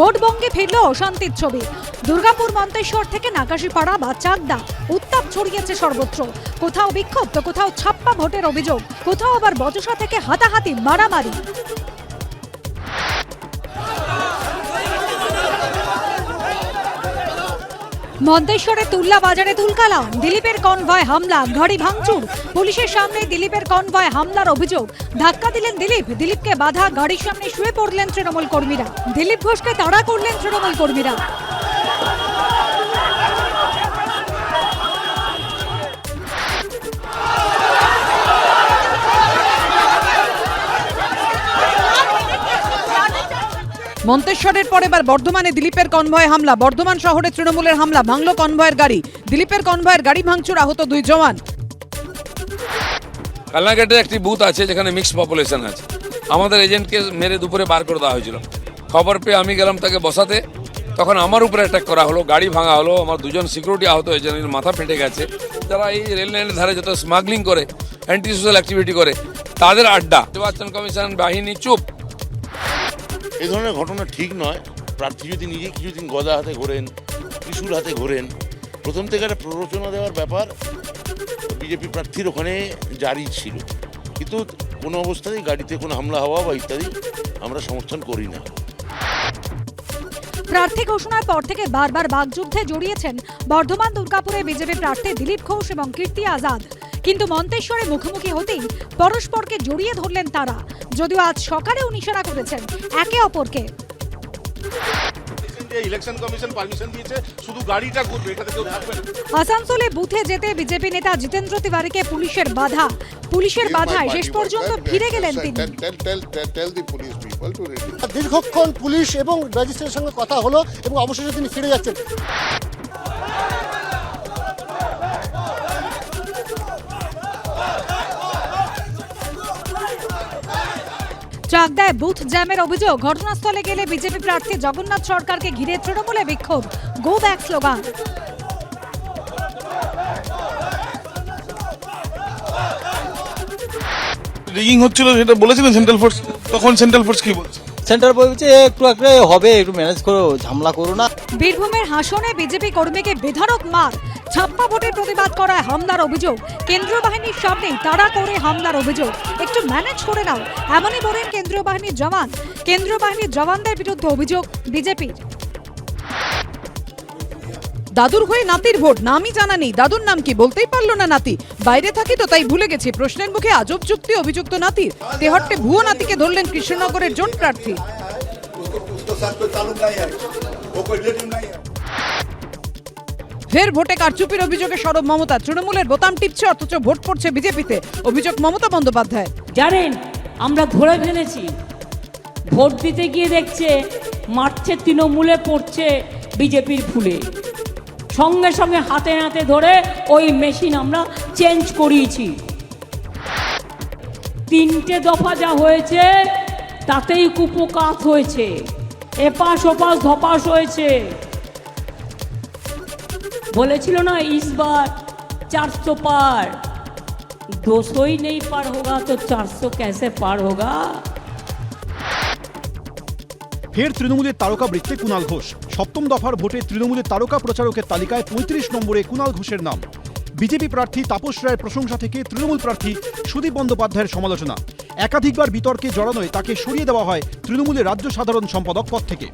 Vote বঙ্গে ফিরল অশান্তির ছবি। দুর্গাপুর মন্তেশ্বর থেকে নাকাশিপাড়া বা চাকদা। উত্তাপ ছড়িয়েছে সর্বত্র। কোথাও বিক্ষোভ তো কোথাও ছাপ্পা ভোটের অভিযোগ। কোথাও আবার বচসা থেকে হাতাহাতি মারামারি। মন্তেশ্বরে তুল্লা বাজারে তুলকালাম দিলীপের কনভয় হামলা, ঘড়ি ভাঙচুর। পুলিশের সামনে দিলীপের কনভয় হামলার অভিযোগ। ধাক্কা দিলেন দিলীপ। দিলীপকে বাধা, গাড়ির সামনে শুয়ে পড়লেন তৃণমূল কর্মীরা। দিলীপ ঘোষকে তাড়া করলেন তৃণমূল কর্মীরা। মন্তেশ্বরের পর এবার বর্ধমানে দিলীপের কনভয় হামলা। বর্ধমান শহরে তৃণমূলের হামলা, ভাঙল কনভয়ের গাড়ি। দিলীপের কনভয়ের গাড়ি ভাঙচুর আহত দুই জওয়ান। কালনাঘাটে একটি বুথ আছে যেখানে মিক্সড পপুলেশন আছে। আমাদের এজেন্টকে মেরে দুপুরে বার করে দেওয়া হয়েছিল। খবর পেয়ে আমি গেলাম তাকে বসাতে। তখন আমার উপরে অ্যাটাক করা হলো, গাড়ি ভাঙা হলো, আমার দুজন সিকিউরিটি আহত হয়েছে মাথা ফেটে গেছে। যারা এই রেল লাইনের ধারে যত স্মাগলিং করে অ্যান্টি সোশ্যাল অ্যাক্টিভিটি করে, তাদের আড্ডা। নির্বাচন কমিশন বাহিনী চুপ। এই ধরনের ঘটনা ঠিক নয়। প্রার্থী যদি নিজে কিছুদিন গদা হাতে ঘোরেন ত্রিশুল হাতে ঘোরেন, প্রথম থেকে একটা প্ররোচনা দেওয়ার ব্যাপার বিজেপি প্রার্থীর ওখানে জারি ছিল। কিন্তু কোনো অবস্থাতেই গাড়িতে কোনো হামলা হওয়া বা ইত্যাদি আমরা সমর্থন করি না। প্রার্থী ঘোষণার পর থেকে বারবার বাগযুদ্ধে জড়িয়েছেন বর্ধমান দুর্গাপুরে বিজেপি প্রার্থী দিলীপ ঘোষ এবং কীর্তি আজাদ। কিন্তু মন্তেশ্বরে মুখোমুখি হতেই পরস্পরকে জড়িয়ে ধরলেন তারা। যদিও আজ সকালেও নিশানা করেছেন একে অপরকে। ইলেকশন কমিশন পারমিশন দিয়েছে শুধু গাড়িটা ঘুরবে এটাতে কেউ থাকবে আসানসোলে বুথে যেতে বিজেপি নেতা জিতেন্দ্র তিওয়ারিকে পুলিশের বাধা। পুলিশের বাধায় শেষ পর্যন্ত ফিরে গেলেন তিনি. দীর্ঘক্ষণ পুলিশ এবং ম্যাজিস্ট্রেটের সঙ্গে কথা হলো এবং অবশেষে তিনি ফিরে যাচ্ছেন। চাকদায় বুথ জ্যামের অভিযোগ ঘটনাস্থলে গেলে বিজেপি প্রার্থী জগন্নাথ সরকারকে ঘিরে তৃণমূলে বিক্ষোভ। গো ব্যাক স্লোগান রিগিং হচ্ছিল সেটা বলেছিলেন সেন্ট্রাল ফোর্স তখন সেন্ট্রাল ফোর্স কি বলছে? সেন্টার বলছে একটু একটু হবে একটু ম্যানেজ করো ঝামেলা করো না। বীরভূমের হাসনে বিজেপি কর্মীকে বেধারক মার। ছাপ্পা ভোটের প্রতিবাদ করায় হামলার অভিযোগ কেন্দ্রীয় বাহিনীর সামনেই তাড়া করে হামলার অভিযোগ একটু ম্যানেজ করে নাও এমনই বলেন কেন্দ্রীয় বাহিনীর জওয়ান কেন্দ্রীয় বাহিনীর জওয়ানদের বিরুদ্ধে অভিযোগ বিজেপির দাদুর হয়ে নাতির ভোট নামই জানা নেই দাদুর নাম কি বলতেই পারল না নাতি বাইরে থাকি তো তাই ভুলে গেছি প্রশ্নের মুখে আজব যুক্তি অভিযুক্ত নাতির তেহট্টে ভুয়ো নাতিকে ধরলেন কৃষ্ণনগরের জোট প্রার্থী ফের ভোটে কারচুপির অভিযোগে সরব মমতা। তৃণমূলের বোতাম টিপছে, অথচ ভোট পড়ছে বিজেপিতে। অভিযোগ মমতা বন্দ্যোপাধ্যায়। জানেন, আমরা ধরে ফেলেছি। ভোট দিতে গিয়ে দেখছে, মারছে, তৃণমূলে পড়ছে বিজেপির ফুলে। সঙ্গে সঙ্গে হাতে হাতে ধরে ওই মেশিন আমরা চেঞ্জ করিয়েছি। তিনটে দফা যা হয়েছে, তাতেই কুপো কুপকাত হয়েছে। এপাশ ওপাশ ধপাস হয়েছে। বলেছিল না ইস বার চারশো পার दो सौ ही नहीं पार होगा तो चार सौ कैसे पार होगा ফের তৃণমূলের তারকা বৃত্তে কুণাল ঘোষ সপ্তম দফার ভোটে তৃণমূলের তারকা প্রচারকের তালিকায় পঁয়ত্রিশ নম্বরে কুণাল ঘোষের নাম বিজেপি প্রার্থী তাপস রায়ের প্রশংসা থেকে তৃণমূল প্রার্থী সুদীপ বন্দ্যোপাধ্যায়ের সমালোচনা একাধিকবার বিতর্কে জড়ানোয় তাকে সরিয়ে দেওয়া হয় তৃণমূলের রাজ্য সাধারণ সম্পাদক পদ থেকে